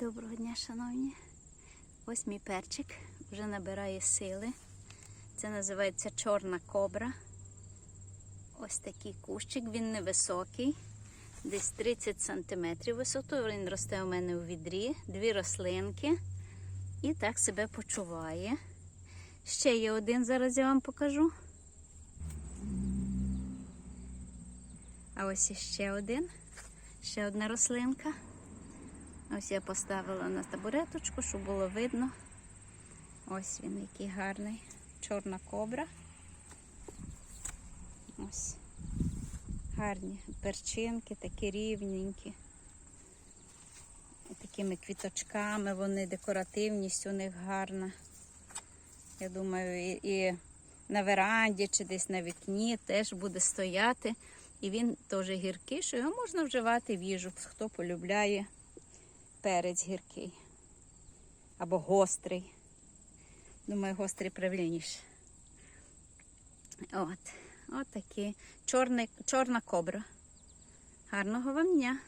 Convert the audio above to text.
Доброго дня, шановні. Ось мій перчик вже набирає сили. Це називається чорна кобра. Ось такий кущик, він невисокий, десь 30 см висоту. Він росте у мене у відрі, дві рослинки. І так себе почуває. Ще є один, зараз я вам покажу. А ось іще один, ще одна рослинка. Ось я поставила на табуреточку, щоб було видно. Ось він який гарний. Чорна кобра. Ось. Гарні перчинки, такі рівненькі. І такими квіточками, вони декоративність у них гарна. Я думаю, і, і на веранді чи десь на вікні теж буде стояти. І він теж гіркий, що його можна вживати в їжу, хто полюбляє перець гіркий. Або гострий. Думаю, гострий правильніше. От. От такі. Чорний, чорна кобра. Гарного вам дня!